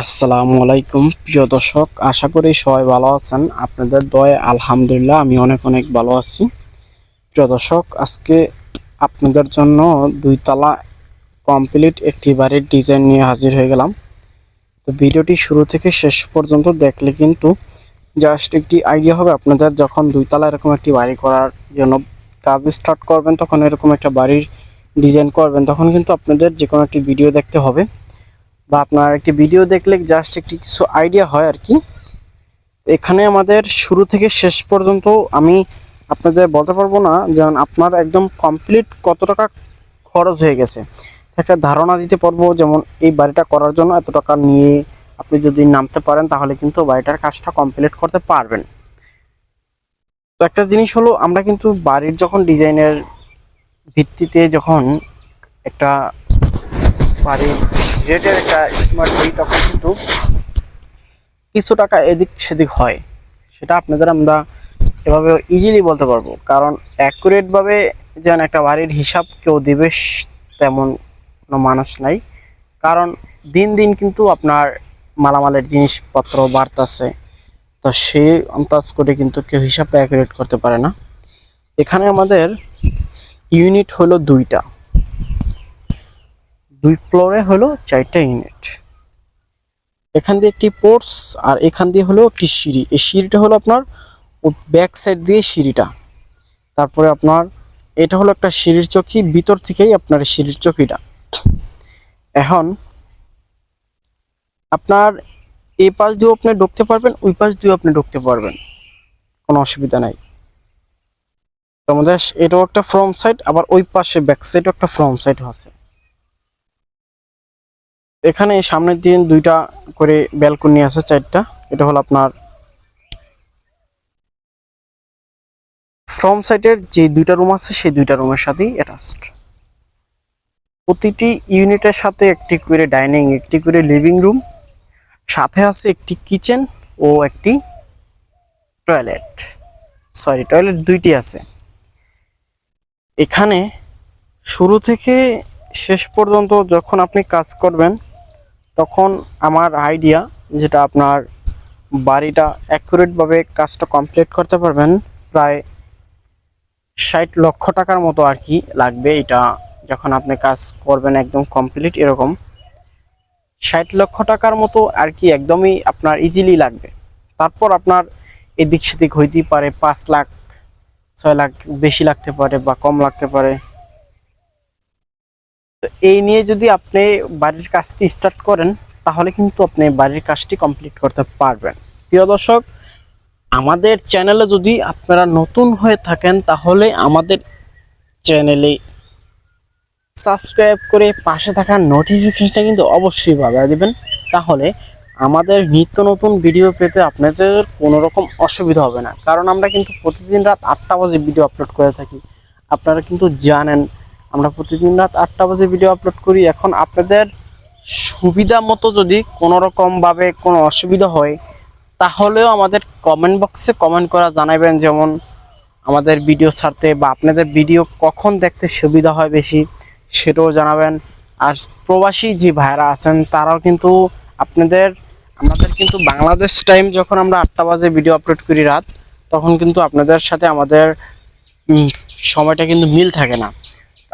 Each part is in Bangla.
আসসালামু আলাইকুম। প্রিয় দর্শক, আশা করি সবাই ভালো আছেন। আপনাদের দয়ে আলহামদুলিল্লাহ আমি অনেক অনেক ভালো আছি। প্রিয় দর্শক, আজকে আপনাদের জন্য দুই দুইতলা কমপ্লিট একটি বাড়ির ডিজাইন নিয়ে হাজির হয়ে গেলাম। তো ভিডিওটি শুরু থেকে শেষ পর্যন্ত দেখলে কিন্তু জাস্ট একটি আইডিয়া হবে আপনাদের যখন দুইতলা এরকম একটি বাড়ি করার জন্য কাজ স্টার্ট করবেন, তখন এরকম একটা বাড়ির ডিজাইন করবেন, তখন কিন্তু আপনাদের যে কোনো একটি ভিডিও দেখতে হবে। বা আপনার একটি ভিডিও দেখলে জাস্ট একটি কিছু আইডিয়া হয় আর কি। এখানে আমাদের শুরু থেকে শেষ পর্যন্ত আমি আপনাদের বলতে পারব না যেমন আপনার একদম কমপ্লিট কত টাকা খরচ হয়ে গেছে। একটা ধারণা দিতে পারব যেমন এই বাড়িটা করার জন্য এত টাকা নিয়ে আপনি যদি নামতে পারেন তাহলে কিন্তু বাড়িটার কাজটা কমপ্লিট করতে পারবেন। তো একটা জিনিস হলো, আমরা কিন্তু বাড়ির যখন ডিজাইনের ভিত্তিতে যখন একটা বাড়ির রেটের একটা স্মার্ট দিই তখন কিন্তু কিছু টাকা এদিক সেদিক হয়। সেটা আপনাদের আমরা এভাবে ইজিলি বলতে পারব। কারণ অ্যাকুরেটভাবে যেন একটা বাড়ির হিসাব কেউ দিবে তেমন কোনো মানুষ নাই। কারণ দিন দিন কিন্তু আপনার মালামালের জিনিসপত্র বাড়তেছে। তো সেই আন্দাজ করে কিন্তু কেউ হিসাবটা অ্যাকুরেট করতে পারে না। এখানে আমাদের ইউনিট হলো দুইটা। দুই ফ্লোরে হলো চারটা ইউনিট। এখান দিয়ে একটি পোর্টস আর এখান দিয়ে হলো একটি সিঁড়ি। এই সিঁড়িটা হলো আপনার ব্যাক সাইড দিয়ে সিঁড়িটা। তারপরে আপনার এটা হলো একটা সিঁড়ির চকি, ভিতর থেকেই আপনার সিঁড়ির চকিটা। এখন আপনার এই পাশ দিয়েও আপনি ঢুকতে পারবেন, ওই পাশ দিয়েও আপনি ঢুকতে পারবেন। কোনো অসুবিধা নাই। আমাদের এটাও একটা ফ্রন্ট সাইড আবার ওই পাশে ব্যাক সাইডও একটা ফ্রন্ট সাইড আছে। এখানে সামনের দিন দুইটা করে ব্যালকনি আছে, চারটা। এটা হলো আপনার ফ্রন্ট সাইডের যে দুইটা রুম আছে, সেই দুইটা রুমের সাথেই অ্যাটাচড প্রতিটি ইউনিটের সাথে একটি করে ডাইনিং একটি করে লিভিং রুম সাথে আছে একটি কিচেন ও একটি টয়লেট সরি টয়লেট দুইটি আছে। এখানে শুরু থেকে শেষ পর্যন্ত যখন আপনি কাজ করবেন তখন আমার আইডিয়া যেটা আপনার বাড়িটা অ্যাকুরেটভাবে কাজটা কমপ্লিট করতে পারবেন, প্রায় ষাট লক্ষ টাকার মতো আর কি লাগবে এটা যখন আপনি কাজ করবেন একদম কমপ্লিট এরকম। ষাট লক্ষ টাকার মতো আর কি একদমই আপনার ইজিলি লাগবে। তারপর আপনার এদিক সেদিক হইতেই পারে পাঁচ লাখ, ছয় লাখ বেশি লাগতে পারে বা কম লাগতে পারে। তো এই নিয়ে যদি আপনি বাড়ির কাজটি স্টার্ট করেন, তাহলে কিন্তু আপনি বাড়ির কাজটি কমপ্লিট করতে পারবেন। প্রিয় দর্শক, আমাদের চ্যানেলে যদি আপনারা নতুন হয়ে থাকেন, তাহলে আমাদের চ্যানেলে সাবস্ক্রাইব করে পাশে থাকা নোটিফিকেশনটা কিন্তু অবশ্যই বাজায় দিবেন। তাহলে আমাদের নিত্য নতুন ভিডিও পেতে আপনাদের কোনো রকম অসুবিধা হবে না। কারণ আমরা কিন্তু প্রতিদিন রাত আটটা বাজে ভিডিও আপলোড করে থাকি। আপনারা কিন্তু জানেন আমরা প্রতিদিন রাত আটটা বাজে ভিডিও আপলোড করি। এখন আপনাদের সুবিধা মতো যদি কোনো রকমভাবে কোনো অসুবিধা হয়, তাহলেও আমাদের কমেন্ট বক্সে কমেন্ট করা জানাবেন যেমন আমাদের ভিডিও ছাড়তে বা আপনাদের ভিডিও কখন দেখতে সুবিধা হয় বেশি সেটাও জানাবেন। আর প্রবাসী যে ভাইরা আছেন, তারাও কিন্তু আপনাদের, আমাদের কিন্তু বাংলাদেশ টাইম যখন আমরা আটটা বাজে ভিডিও আপলোড করি রাত, তখন কিন্তু আপনাদের সাথে আমাদের সময়টা কিন্তু মিল থাকে না।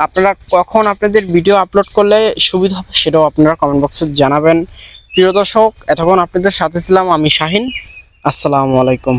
আপনারা কখন আপনাদের ভিডিও আপলোড করলে সুবিধা হবে সেটাও আপনারা কমেন্ট বক্সে জানাবেন। প্রিয় দর্শক, এতক্ষণ আপনাদের সাথে ছিলাম আমি শাহিন। আসসালামু আলাইকুম।